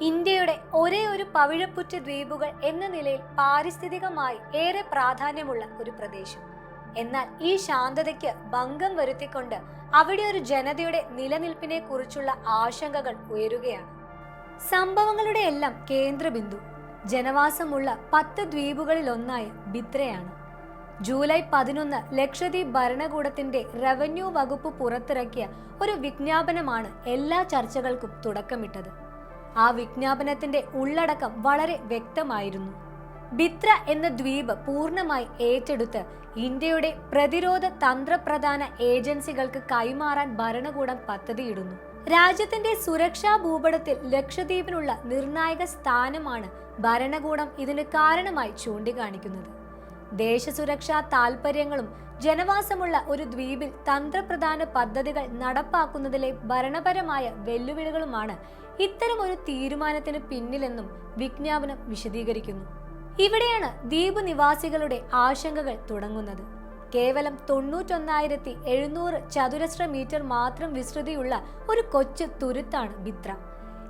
ഇന്ത്യയുടെ ഒരേ ഒരു പവിഴപ്പുറ്റ് ദ്വീപുകൾ എന്ന നിലയിൽ പാരിസ്ഥിതികമായി ഏറെ പ്രാധാന്യമുള്ള ഒരു പ്രദേശം. എന്നാൽ ഈ ശാന്തതയ്ക്ക് ഭംഗം വരുത്തിക്കൊണ്ട് അവിടെ ഒരു ജനതയുടെ നിലനിൽപ്പിനെ കുറിച്ചുള്ള ആശങ്കകൾ ഉയരുകയാണ്. സംഭവങ്ങളുടെ എല്ലാം കേന്ദ്രബിന്ദു. ജനവാസമുള്ള പത്ത് ദ്വീപുകളിൽ ഒന്നായ ബിത്രയാണ്. ജൂലൈ പതിനൊന്ന് ലക്ഷദ്വീപ് ഭരണകൂടത്തിന്റെ റവന്യൂ വകുപ്പ് പുറത്തിറക്കിയ ഒരു വിജ്ഞാപനമാണ് എല്ലാ ചർച്ചകൾക്കും തുടക്കമിട്ടത്. ആ വിജ്ഞാപനത്തിന്റെ ഉള്ളടക്കം വളരെ വ്യക്തമായിരുന്നു. ബിത്ര എന്ന ദ്വീപ് പൂർണമായി ഏറ്റെടുത്ത് ഇന്ത്യയുടെ പ്രതിരോധ തന്ത്രപ്രധാന ഏജൻസികൾക്ക് കൈമാറാൻ ഭരണകൂടം പദ്ധതിയിടുന്നു. രാജ്യത്തിന്റെ സുരക്ഷാ ഭൂപടത്തിൽ ലക്ഷദ്വീപിനുള്ള നിർണായക സ്ഥാനമാണ് ഭരണകൂടം ഇതിന് കാരണമായി ചൂണ്ടിക്കാണിക്കുന്നത്. ദേശസുരക്ഷാ താൽപ്പര്യങ്ങളും ജനവാസമുള്ള ഒരു ദ്വീപിൽ തന്ത്രപ്രധാന പദ്ധതികൾ നടപ്പാക്കുന്നതിലെ ഭരണപരമായ വെല്ലുവിളികളുമാണ് ഇത്തരം ഒരു തീരുമാനത്തിന് പിന്നിലെന്നും വിജ്ഞാപനം വിശദീകരിക്കുന്നു. ഇവിടെയാണ് ദ്വീപ് നിവാസികളുടെ ആശങ്കകൾ തുടങ്ങുന്നത്. കേവലം തൊണ്ണൂറ്റൊന്നായിരത്തി എഴുന്നൂറ് ചതുരശ്ര മീറ്റർ മാത്രം വിസ്തൃതിയുള്ള ഒരു കൊച്ചു തുരുത്താണ് ബിത്ര.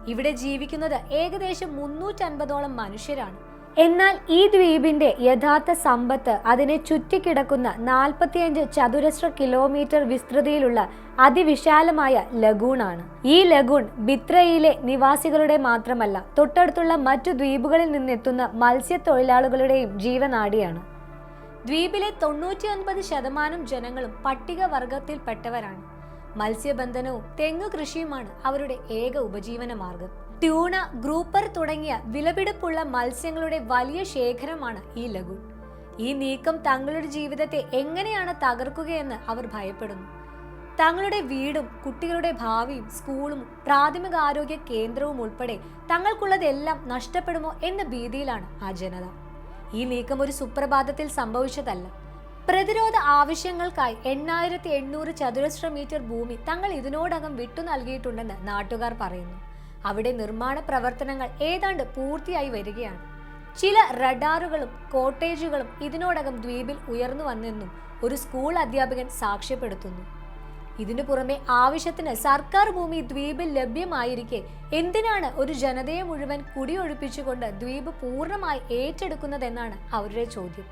ഇവിടെ ജീവിക്കുന്നത് ഏകദേശം മുന്നൂറ്റൻപതോളം മനുഷ്യരാണ്. എന്നാൽ ഈ ദ്വീപിന്റെ യഥാർത്ഥ സമ്പത്ത് അതിനെ ചുറ്റിക്കിടക്കുന്ന നാൽപ്പത്തിയഞ്ച് ചതുരശ്ര കിലോമീറ്റർ വിസ്തൃതിയിലുള്ള അതിവിശാലമായ ലഗൂണാണ്. ഈ ലഗൂൺ ബിത്രയിലെ നിവാസികളുടെ മാത്രമല്ല തൊട്ടടുത്തുള്ള മറ്റു ദ്വീപുകളിൽ നിന്നെത്തുന്ന മത്സ്യത്തൊഴിലാളികളുടെയും ജീവനാടിയാണ്. ദ്വീപിലെ തൊണ്ണൂറ്റി ഒൻപത് ശതമാനം ജനങ്ങളും പട്ടികവർഗത്തിൽപ്പെട്ടവരാണ്. മത്സ്യബന്ധനവും തെങ്ങ് കൃഷിയുമാണ് അവരുടെ ഏക ഉപജീവന മാർഗം ട്യൂണ ഗ്രൂപ്പർ തുടങ്ങിയ വിലപിടിപ്പുള്ള മത്സ്യങ്ങളുടെ വലിയ ശേഖരമാണ് ഈ ലഗൂൺ. ഈ നീക്കം തങ്ങളുടെ ജീവിതത്തെ എങ്ങനെയാണ് തകർക്കുകയെന്ന് അവർ ഭയപ്പെടുന്നു. തങ്ങളുടെ വീടും കുട്ടികളുടെ ഭാവിയും സ്കൂളും പ്രാഥമിക ആരോഗ്യ കേന്ദ്രവും ഉൾപ്പെടെ തങ്ങൾക്കുള്ളതെല്ലാം നഷ്ടപ്പെടുമോ എന്ന ഭീതിയിലാണ് ആ ജനത. ഈ നീക്കം ഒരു സുപ്രഭാതത്തിൽ സംഭവിച്ചതല്ല. പ്രതിരോധ ആവശ്യങ്ങൾക്കായി എണ്ണായിരത്തി എണ്ണൂറ് ചതുരശ്ര മീറ്റർ ഭൂമി തങ്ങൾ ഇതിനോടകം വിട്ടു നൽകിയിട്ടുണ്ടെന്ന് നാട്ടുകാർ പറയുന്നു. അവിടെ നിർമ്മാണ പ്രവർത്തനങ്ങൾ ഏതാണ്ട് പൂർത്തിയായി വരികയാണ്. ചില റഡാറുകളും കോട്ടേജുകളും ഇതിനോടകം ദ്വീപിൽ ഉയർന്നു വന്നെന്നും ഒരു സ്കൂൾ അധ്യാപകൻ സാക്ഷ്യപ്പെടുത്തുന്നു. ഇതിനു പുറമെ ആവശ്യത്തിന് സർക്കാർ ഭൂമി ദ്വീപിൽ ലഭ്യമായിരിക്കെ എന്തിനാണ് ഒരു ജനതയെ മുഴുവൻ കുടിയൊഴിപ്പിച്ചുകൊണ്ട് ദ്വീപ് പൂർണമായി ഏറ്റെടുക്കുന്നതെന്നാണ് അവരുടെ ചോദ്യം.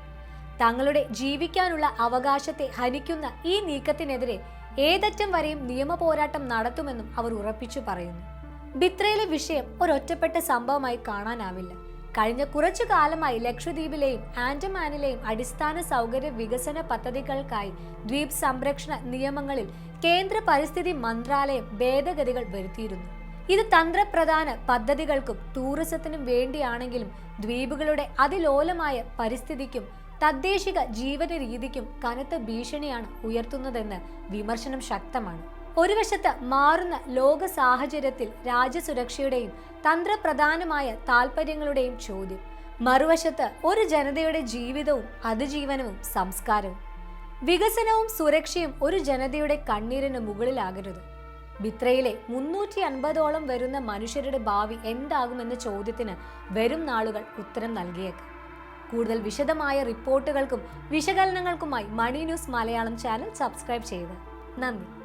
തങ്ങളുടെ ജീവിക്കാനുള്ള അവകാശത്തെ ഹനിക്കുന്ന ഈ നീക്കത്തിനെതിരെ ഏതറ്റം വരെയും നിയമ പോരാട്ടം നടത്തുമെന്നും അവർ ഉറപ്പിച്ചു പറയുന്നു. ബിത്രയിലെ വിഷയം ഒരൊറ്റപ്പെട്ട സംഭവമായി കാണാനാവില്ല. കഴിഞ്ഞ കുറച്ചു കാലമായി ലക്ഷദ്വീപിലെയും ആൻഡമാനിലെയും അടിസ്ഥാന സൗകര്യ വികസന പദ്ധതികൾക്കായി ദ്വീപ് സംരക്ഷണ നിയമങ്ങളിൽ കേന്ദ്ര പരിസ്ഥിതി മന്ത്രാലയം ഭേദഗതികൾ വരുത്തിയിരുന്നു. ഇത് തന്ത്രപ്രധാന പദ്ധതികൾക്കും ടൂറിസത്തിനും വേണ്ടിയാണെങ്കിലും ദ്വീപുകളുടെ അതിലോലമായ പരിസ്ഥിതിക്കും തദ്ദേശിക ജീവിത രീതിക്കും കനത്ത ഭീഷണിയാണ് ഉയർത്തുന്നതെന്ന് വിമർശനം ശക്തമാണ്. ഒരു വശത്ത് മാറുന്ന ലോക സാഹചര്യത്തിൽ രാജ്യസുരക്ഷയുടെയും തന്ത്രപ്രധാനമായ താൽപ്പര്യങ്ങളുടെയും ചോദ്യം. മറുവശത്ത് ഒരു ജനതയുടെ ജീവിതവും അതിജീവനവും സംസ്കാരവും. വികസനവും സുരക്ഷയും ഒരു ജനതയുടെ കണ്ണീരിന് മുകളിലാകരുത്. ബിത്രയിലെ മുന്നൂറ്റി അൻപതോളം വരുന്ന മനുഷ്യരുടെ ഭാവി എന്താകുമെന്ന ചോദ്യത്തിന് വരും നാളുകൾ ഉത്തരം നൽകിയേക്കാം. കൂടുതൽ വിശദമായ റിപ്പോർട്ടുകൾക്കും വിശകലനങ്ങൾക്കുമായി money news Malayalam channel subscribe ചെയ്യുക. നന്ദി.